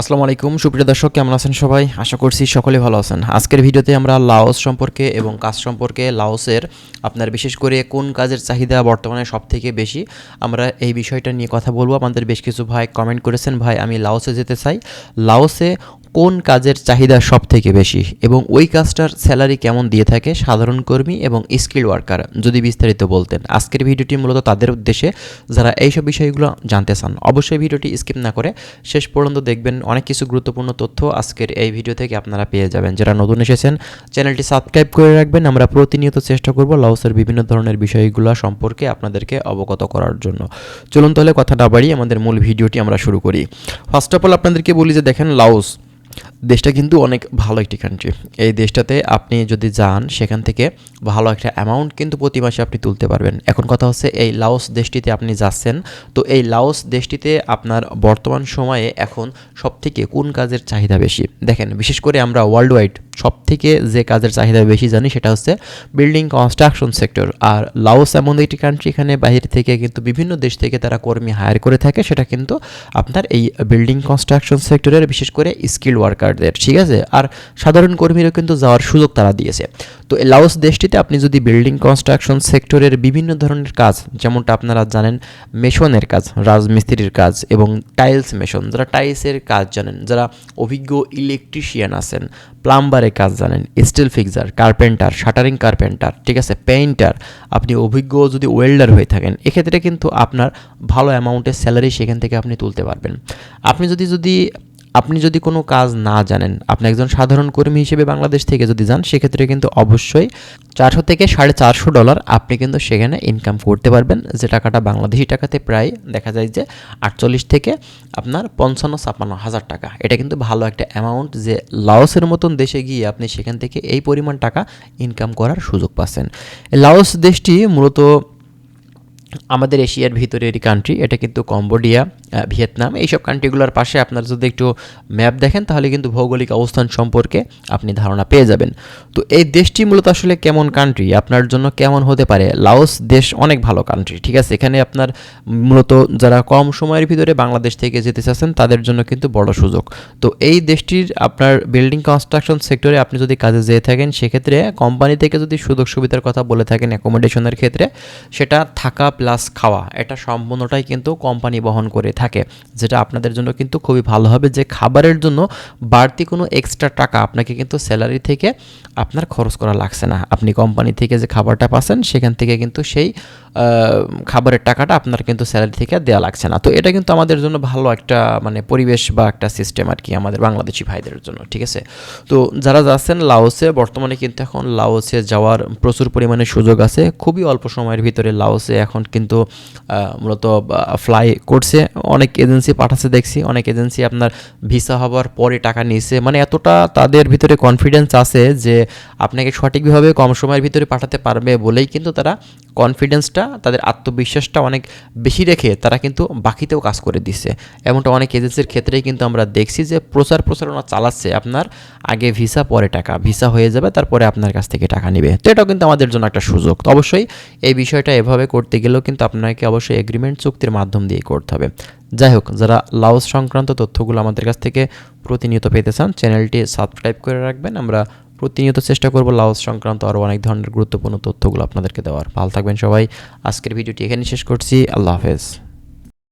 আসসালামু আলাইকুম, সুপ্রিয় দর্শক, কেমন আছেন সবাই? আশা করছি সকলে ভালো আছেন। আজকের ভিডিওতে আমরা লাওস সম্পর্কে এবং কাজ সম্পর্কে লাওসের আপনার বিশেষ করে কোন কাজের চাহিদা বর্তমানে সবথেকে বেশি, আমরা এই বিষয়টা নিয়ে কথা বলব। আমাদের বেশ কিছু ভাই কমেন্ট করেছেন। ভাই, আমি লাওসে যেতে চাই। লাওসে কোন কাজের চাহিদা সব থেকে বেশি এবং ওই কাজটার স্যালারি কেমন দিয়ে থাকে সাধারণ কর্মী এবং স্কিল ওয়ার্কার, যদি বিস্তারিত বলতেন। আজকের ভিডিওটি মূলত তাদের উদ্দেশ্যে যারা এইসব বিষয়গুলো জানতে চান, অবশ্যই ভিডিওটি স্কিপ না করে শেষ পর্যন্ত দেখবেন। অনেক কিছু গুরুত্বপূর্ণ তথ্য আজকের এই ভিডিও থেকে আপনারা পেয়ে যাবেন। যারা নতুন এসেছেন, চ্যানেলটি সাবস্ক্রাইব করে রাখবেন। আমরা প্রতিনিয়ত চেষ্টা করব লাউসের বিভিন্ন ধরনের বিষয়গুলো সম্পর্কে আপনাদেরকে অবগত করার জন্য। চলুন তাহলে কথা না বাড়িয়ে আমাদের মূল ভিডিওটি আমরা শুরু করি। ফার্স্ট অফ অল আপনাদেরকে বলি যে দেখেন, লাউস। দেশটা কিন্তু অনেক ভালো একটি কান্ট্রি এই দেশটাতে আপনি যদি যান, সেখান থেকে ভালো একটা অ্যামাউন্ট কিন্তু প্রতি মাসে আপনি তুলতে পারবেন। এখন কথা হচ্ছে, এই লাওস দেশটিতে আপনি যাচ্ছেন, তো এই লাওস দেশটিতে আপনার বর্তমান সময়ে এখন সবথেকে কোন কাজের চাহিদা বেশি? দেখেন, বিশেষ করে আমরা ওয়ার্ল্ড ওয়াইড সব থেকে যে কাজের চাহিদা বেশি জানি সেটা হচ্ছে বিল্ডিং কনস্ট্রাকশন সেক্টর আর লাওস এমন একটি কান্ট্রি এখানে বাইরে থেকে কিন্তু বিভিন্ন দেশ থেকে তারা কর্মী হায়ার করে থাকে, সেটা কিন্তু আপনার এই বিল্ডিং কনস্ট্রাকশন সেক্টরের বিশেষ করে স্কিল ওয়ার্কারদের ঠিক আছে? আর সাধারণ কর্মীরও কিন্তু যাওয়ার সুযোগ তারা দিয়েছে। তো এই লাওস দেশটিতে আপনি যদি বিল্ডিং কনস্ট্রাকশন সেক্টরের বিভিন্ন ধরনের কাজ, যেমনটা আপনারা জানেন মেশনের কাজ, রাজমিস্ত্রির কাজ এবং টাইলস মেশন, যারা টাইলসের কাজ জানেন, যারা অভিজ্ঞ ইলেকট্রিশিয়ান আছেন প্লাম্বারের কাজ জানেন steel fixer carpenter shuttering carpenter ঠিক আছে পেইন্টার আপনি অভিজ্ঞ যদি ওয়েল্ডার হয়ে থাকেন, এক্ষেত্রে কিন্তু আপনার ভালো অ্যামাউন্টের স্যালারি সেখান থেকে আপনি তুলতে পারবেন। আপনি যদি যদি আপনি যদি কোনো কাজ না জানেন, আপনি একজন সাধারণ কর্মী হিসেবে বাংলাদেশ থেকে যদি যান, সেক্ষেত্রে কিন্তু অবশ্যই চারশো থেকে সাড়ে চারশো ডলার আপনি কিন্তু সেখানে ইনকাম করতে পারবেন। যে টাকাটা বাংলাদেশি টাকাতে প্রায় দেখা যায় যে আটচল্লিশ থেকে আপনার পঞ্চান্ন, ছাপ্পান্ন হাজার টাকা। এটা কিন্তু ভালো একটা অ্যামাউন্ট যে লাওসের মতন দেশে গিয়ে আপনি সেখান থেকে এই পরিমাণ টাকা ইনকাম করার সুযোগ পাচ্ছেন। লাওস দেশটি মূলত আমাদের এশিয়ার ভিতরেরই কান্ট্রি এটা কিন্তু কম্বোডিয়া ভিয়েতনাম, এইসব কান্ট্রিগুলোর পাশে আপনারা যদি একটু ম্যাপ দেখেন, তাহলে কিন্তু ভৌগোলিক অবস্থান সম্পর্কে আপনি ধারণা পেয়ে যাবেন। তো এই দেশটি মূলত আসলে কেমন কান্ট্রি আপনার জন্য কেমন হতে পারে? লাওস দেশ অনেক ভালো কান্ট্রি ঠিক আছে? এখানে আপনার মূলত যারা কম সময়ের ভিতরে বাংলাদেশ থেকে যেতে চাচ্ছেন, তাদের জন্য কিন্তু বড় সুযোগ। তো এই দেশটির আপনার বিল্ডিং কনস্ট্রাকশন সেক্টরে আপনি যদি কাজে যেয়ে থাকেন, সেক্ষেত্রে কোম্পানি থেকে যদি সুযোগ সুবিধার কথা বলে থাকেন অ্যাকোমোডেশনের ক্ষেত্রে, সেটা থাকা প্লাস খাওয়া, এটা সম্পূর্ণটাই কিন্তু কোম্পানি বহন করে থাকে। যেটা আপনাদের জন্য কিন্তু খুবই ভালো হবে যে খাবারের জন্য বাড়তি কোনো এক্সট্রা টাকা আপনাকে কিন্তু স্যালারি থেকে আপনার খরচ করা লাগছে না। আপনি কোম্পানি থেকে যে খাবারটা পাচ্ছেন, সেখান থেকে কিন্তু সেই খাবারের টাকাটা আপনার কিন্তু স্যালারি থেকে দেওয়া লাগছে না। তো এটা কিন্তু আমাদের জন্য ভালো একটা মানে পরিবেশ বা একটা সিস্টেম আর কি আমাদের বাংলাদেশি ভাইদের জন্য, ঠিক আছে? তো যারা যাচ্ছেন লাওসে, বর্তমানে কিন্তু এখন লাওসে যাওয়ার প্রচুর পরিমাণে সুযোগ আছে। খুবই অল্প সময়ের ভিতরে লাওসে এখন কিন্তু মূলত ফ্লাই করছে। অনেক এজেন্সি পাঠাচ্ছে দেখছি। অনেক এজেন্সি আপনার ভিসা হওয়ার পরে টাকা নিয়েছে। মানে এতটা তাদের ভিতরে কনফিডেন্স আছে যে আপনাকে সঠিকভাবে কম সময়ের ভিতরে পাঠাতে পারবে বলেই কিন্তু তারা কনফিডেন্সটা তাদের আত্মবিশ্বাসটা অনেক বেশি রেখে তারা কিন্তু বাকিতেও কাজ করে দিচ্ছে। এমনটা অনেক এজেন্সির ক্ষেত্রেই কিন্তু আমরা দেখছি যে প্রচার প্রচারণা চালাচ্ছে আপনার আগে ভিসা পরে টাকা। ভিসা হয়ে যাবে, তারপরে আপনার কাছ থেকে টাকা নেবে। তো এটাও কিন্তু আমাদের জন্য একটা সুযোগ। তো অবশ্যই এই বিষয়টা এভাবে করতে গেলেও কিন্তু আপনাকে অবশ্যই এগ্রিমেন্ট চুক্তির মাধ্যম দিয়ে করতে হবে। যাই হোক, যারা লাউস সংক্রান্ত তথ্যগুলো আমাদের কাছ থেকে প্রতিনিয়ত পেতে চান, চ্যানেলটি সাবস্ক্রাইব করে রাখবেন। আমরা প্রতিনিয়ত চেষ্টা করব লাউস সংক্রান্ত আরও অনেক ধরনের গুরুত্বপূর্ণ তথ্যগুলো আপনাদেরকে দেওয়ার। ভালো থাকবেন সবাই। আজকের ভিডিওটি এখানে শেষ করছি। আল্লাহ হাফেজ।